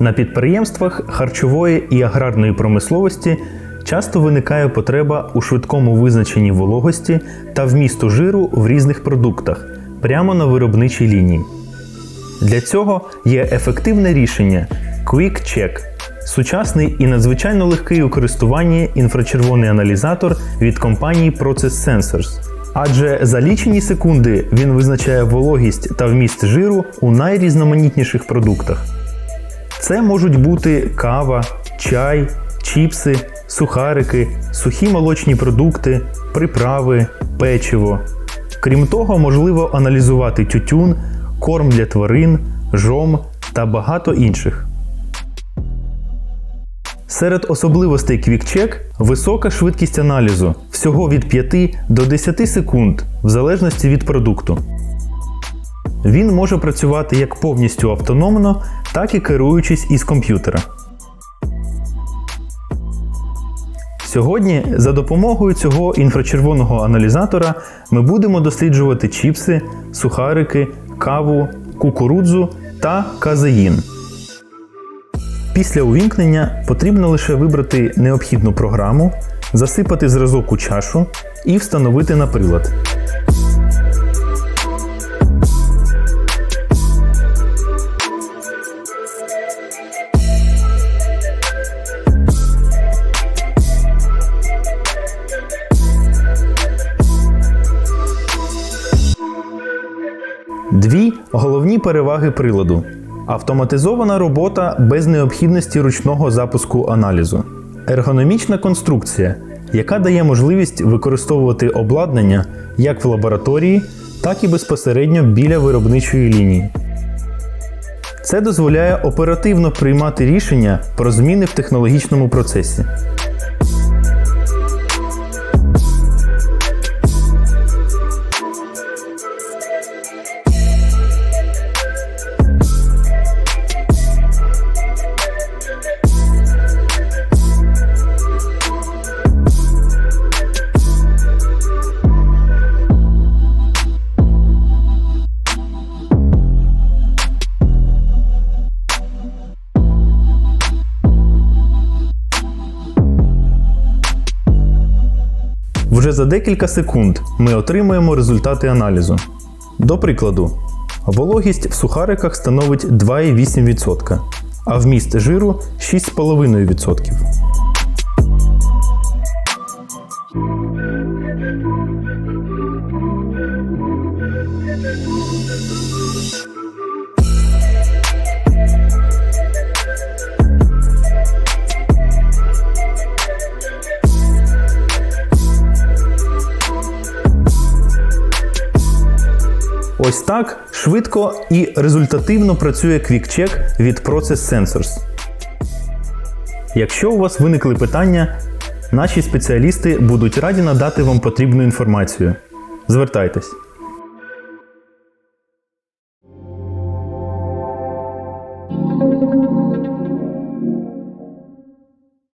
На підприємствах харчової і аграрної промисловості часто виникає потреба у швидкому визначенні вологості та вмісту жиру в різних продуктах прямо на виробничій лінії. Для цього є ефективне рішення Quick Check – сучасний і надзвичайно легкий у користуванні інфрачервоний аналізатор від компанії Process Sensors. Адже за лічені секунди він визначає вологість та вміст жиру у найрізноманітніших продуктах. Це можуть бути кава, чай, чіпси, сухарики, сухі молочні продукти, приправи, печиво. Крім того, можливо аналізувати тютюн, корм для тварин, жом та багато інших. Серед особливостей QuickCheck висока швидкість аналізу всього від 5 до 10 секунд в залежності від продукту. Він може працювати як повністю автономно, так і керуючись із комп'ютера. Сьогодні за допомогою цього інфрачервоного аналізатора ми будемо досліджувати чіпси, сухарики, каву, кукурудзу та казеїн. Після увімкнення потрібно лише вибрати необхідну програму, засипати зразок у чашу і встановити на прилад. Дві головні переваги приладу: автоматизована робота без необхідності ручного запуску аналізу, ергономічна конструкція, яка дає можливість використовувати обладнання як в лабораторії, так і безпосередньо біля виробничої лінії. Це дозволяє оперативно приймати рішення про зміни в технологічному процесі. Вже за декілька секунд ми отримуємо результати аналізу. До прикладу, вологість в сухариках становить 2,8%, а вміст жиру 6,5%. Ось так швидко і результативно працює QuickCheck від Process Sensors. Якщо у вас виникли питання, наші спеціалісти будуть раді надати вам потрібну інформацію. Звертайтесь!